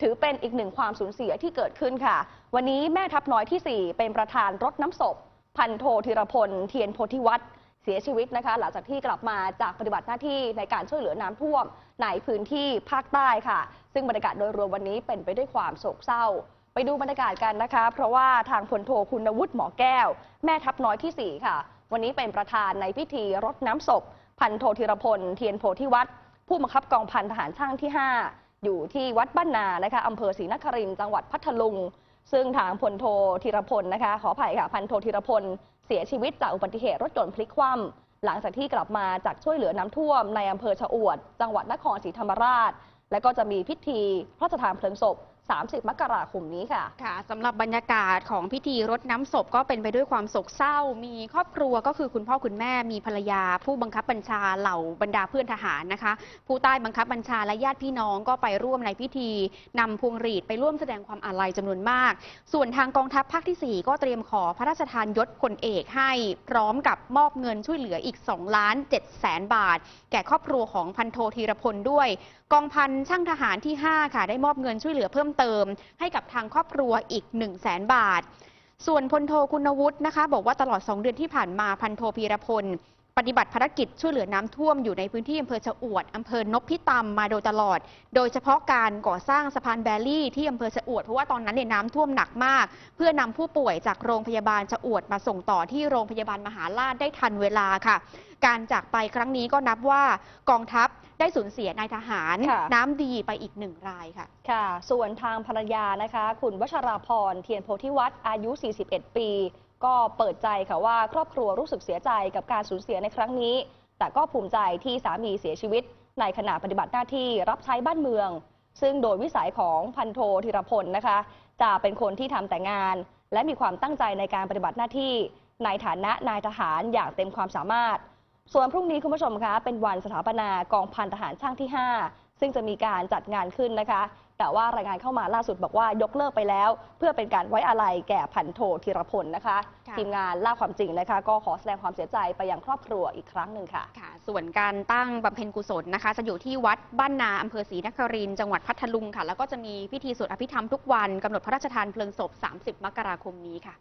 ถือเป็นอีกหนึ่งความสูญเสียที่เกิดขึ้นค่ะ วันนี้แม่ทัพน้อยทีสี่4 เป็นประธานรดน้ำศพ พันโทธีรพล เทียนโพธิวัตรเสียชีวิตนะคะ หลังจากที่กลับมาจากปฏิบัติหน้าที่ในการช่วยเหลือน้ำท่วมในพื้นที่ภาคใต้ค่ะ ซึ่งบรรยากาศโดยรวมวันนี้เป็นไปด้วยความโศกเศร้า ไปดูบรรยากาศกันนะคะ เพราะว่าทางพลโทคุณวุฒิหมอแก้ว แม่ทัพน้อยทีสี่4 ค่ะ วันนี้เป็นประธานในพิธีรดน้ำศพ พันโทธีรพล เทียนโพธิวัตรผู้บังคับกองพันทหารช่างที่ 5 อยู่ที่วัดบ้านนานะคะอำเภอศรีนครินทร์จังหวัดพัทลุง ซึ่งทางพลโทธีรพลนะคะ ขออภัยค่ะพันโทธีรพลเสียชีวิตจากอุบัติเหตุรถยนต์พลิกคว่ำหลังจากที่กลับมาจากช่วยเหลือน้ำท่วมในอำเภอชะอวด จังหวัดนครศรีธรรมราช และก็จะมีพิธีพระราชทานเพลิงศพ 30 มกราคมนี้ค่ะ ค่ะสำหรับบรรยากาศของพิธีรดน้ำศพก็เป็นไปด้วยความโศกเศร้า มีครอบครัวก็คือคุณพ่อคุณแม่มีภรรยา ผู้บังคับบัญชาเหล่าบรรดาเพื่อนทหารนะคะ ผู้ใต้บังคับบัญชาและญาติพี่น้องก็ไปร่วมในพิธีนำพวงหรีดไปร่วมแสดงความอาลัยจำนวนมาก ส่วนทางกองทัพภาคที่ 4 ก็เตรียมขอพระราชทานยศพลเอกให้พร้อมกับมอบเงินช่วยเหลืออีก2ล้าน7แสนบาท แก่ครอบครัวของพันโทธีรพลด้วย กองพันช่างทหารที่ 5 ค่ะ ได้มอบเงินช่วยเหลือเพิ่มเติม ให้กับทางครอบครัวอีก 1 0 0 0 0แสนบาท ส่วนพลโทคุณวุฒินะคะ บอกว่าตลอด 2 เดือนที่ผ่านมาพันโทพีรพล ปฏิบัติภารกิจช่วยเหลือน้ำท่วมอยู่ในพื้นที่อำเภอชะอวดอำเภอนพิตำมาโดยตลอด โดยเฉพาะการก่อสร้างสะพานแบรี่ที่อำเภอชะอวดเพราะว่าตอนนั้นเนี่ยน้ำท่วมหนักมาก เพื่อนำผู้ป่วยจากโรงพยาบาลชะอวดมาส่งต่อที่โรงพยาบาลมหาราชได้ทันเวลาค่ะ การจากไปครั้งนี้ก็นับว่ากองทัพได้สูญเสียนายทหารค่ะน้ำดีไปอีกหนึ่งรายค่ะค่ะ ส่วนทางภรรยานะคะ คุณวชราพรเทียนโพธิวัตรอายุ 41 ปีก็เปิดใจค่ะว่าครอบครัวรู้สึกเสียใจกับการสูญเสียในครั้งนี้ แต่ก็ภูมิใจที่สามีเสียชีวิต ในขณะปฏิบัติหน้าที่รับใช้บ้านเมือง ซึ่งโดยวิสัยของพันโทธีรพลนะคะ จะเป็นคนที่ทำแต่งาน และมีความตั้งใจในการปฏิบัติหน้าที่ ในฐานะนายทหารอย่างเต็มความสามารถ ส่วนพรุ่งนี้คุณผู้ชมคะเป็นวันสถาปนากองพันทหารช่างที่ 5 ซึ่งจะมีการจัดงานขึ้นนะคะ แต่ว่ารายงานเข้ามาล่าสุดบอกว่ายกเลิกไปแล้ว เพื่อเป็นการไว้อาลัยแก่พันโทธีรพลนะคะค่ะทีมงานล่าความจริงนะคะ ก็ขอแสดงความเสียใจไปยังครอบครัวอีกครั้งหนึ่งค่ะค่ะ ส่วนการตั้งบำเพ็ญกุศลนะคะ จะอยู่ที่วัดบ้านนาอำเภอศรีนครินทร์จังหวัดพัทลุงค่ะ แล้วก็จะมีพิธีสวดอภิธรรมทุกวันกำหนดพระราชทานเพลิงศพ 30 มกราคมนี้ค่ะ